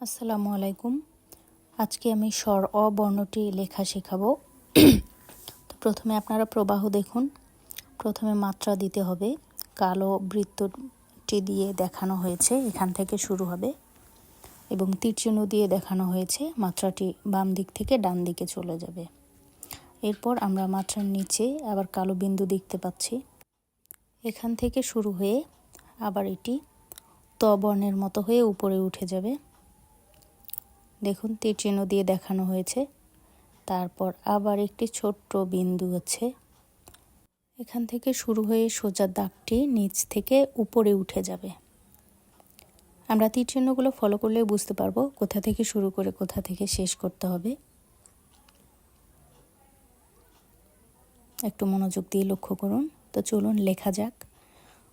আসসালামু আলাইকুম। আজকে আমি স্বর অ বর্ণটি লেখা শেখাবো। তো প্রথমে আপনারা প্রবাহ দেখুন। প্রথমে মাত্রা দিতে হবে। কালো বৃত্তটি দিয়ে দেখানো হয়েছে, এখান থেকে শুরু হবে। এবং তীরচিহ্ন দিয়ে দেখানো হয়েছে, মাত্রাটি বাম দিক থেকে ডান দিকে চলে যাবে। এরপর আমরা মাত্রার নিচে আবার কালো বিন্দু দেখতে পাচ্ছি। এখান থেকে শুরু হয়ে আবার এটি ত বর্ণের মতো হয়ে উপরে উঠে যাবে। দেখুন তীর চিহ্ন দিয়ে দেখানো হয়েছে। তারপর আবার একটি ছোট্ট বিন্দু আছে। এখান থেকে শুরু হয়ে সোজা দাগটি নিচ থেকে উপরে উঠে যাবে। আমরা তীর চিহ্নগুলো ফলো করলে বুঝতে পারব কোথা থেকে শুরু করে কোথা থেকে শেষ করতে হবে। একটু মনোযোগ দিয়ে লক্ষ্য করুন। তো চলুন লেখা যাক।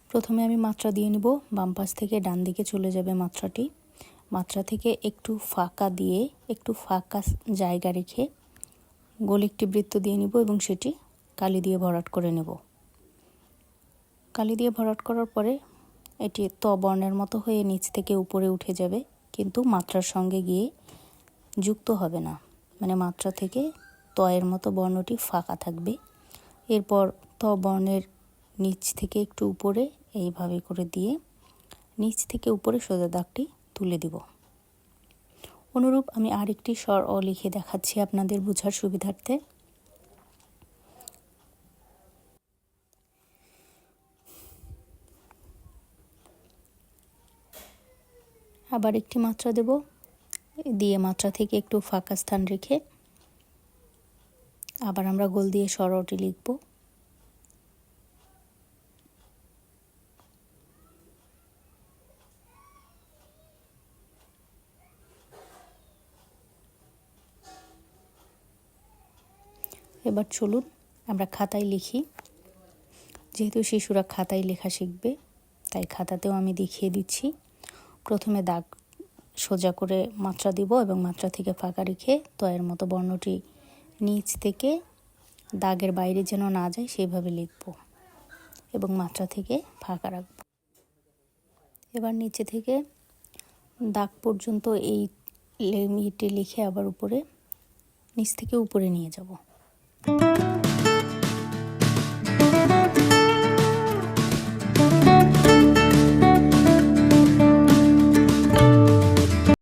প্রথমে আমি মাত্রা দিয়ে নিব, বাম পাশ থেকে ডান দিকে চলে যাবে মাত্রাটি। মাত্রা থেকে একটু ফাঁকা দিয়ে, একটু ফাঁকা জায়গা রেখে গোল একটি বৃত্ত দিয়ে নিব এবং সেটি কালি দিয়ে ভরাট করে নেব। কালি দিয়ে ভরাট করার পরে এটি ত বর্ণের মতো হয়ে নিচ থেকে উপরে উঠে যাবে, কিন্তু মাত্রার সঙ্গে গিয়ে যুক্ত হবে না। মানে মাত্রা থেকে তয়ের মতো বর্ণটি ফাঁকা থাকবে। এরপর ত বর্ণের নিচ থেকে একটু উপরে এইভাবে করে দিয়ে, নিচ থেকে উপরে সোজা দাগটি তুলে দিব। অনুরূপ আমি আরেকটি স্বর অ লিখে দেখাচ্ছি আপনাদের বোঝার সুবিধার্থে। আবার একটি মাত্রা দেব। দিয়ে মাত্রা থেকে একটু ফাঁকা স্থান রেখে আবার আমরা গোল দিয়ে স্বরটি লিখব। এবার চলুন আমরা খাতায় লিখি। যেহেতু শিশুরা খাতায় লেখা শিখবে, তাই খাতাতেও আমি দেখিয়ে দিচ্ছি। প্রথমে দাগ সোজা করে মাত্রা দিব এবং মাত্রা থেকে ফাঁকা রেখে তয়ের মতো বর্ণটি নিচ থেকে দাগের বাইরে যেন না যায় সেইভাবে লিখব এবং মাত্রা থেকে ফাঁকা রাখব। এবার নিচে থেকে দাগ পর্যন্ত এই লিখে আবার উপরে, নিচ থেকে উপরে নিয়ে যাব। Música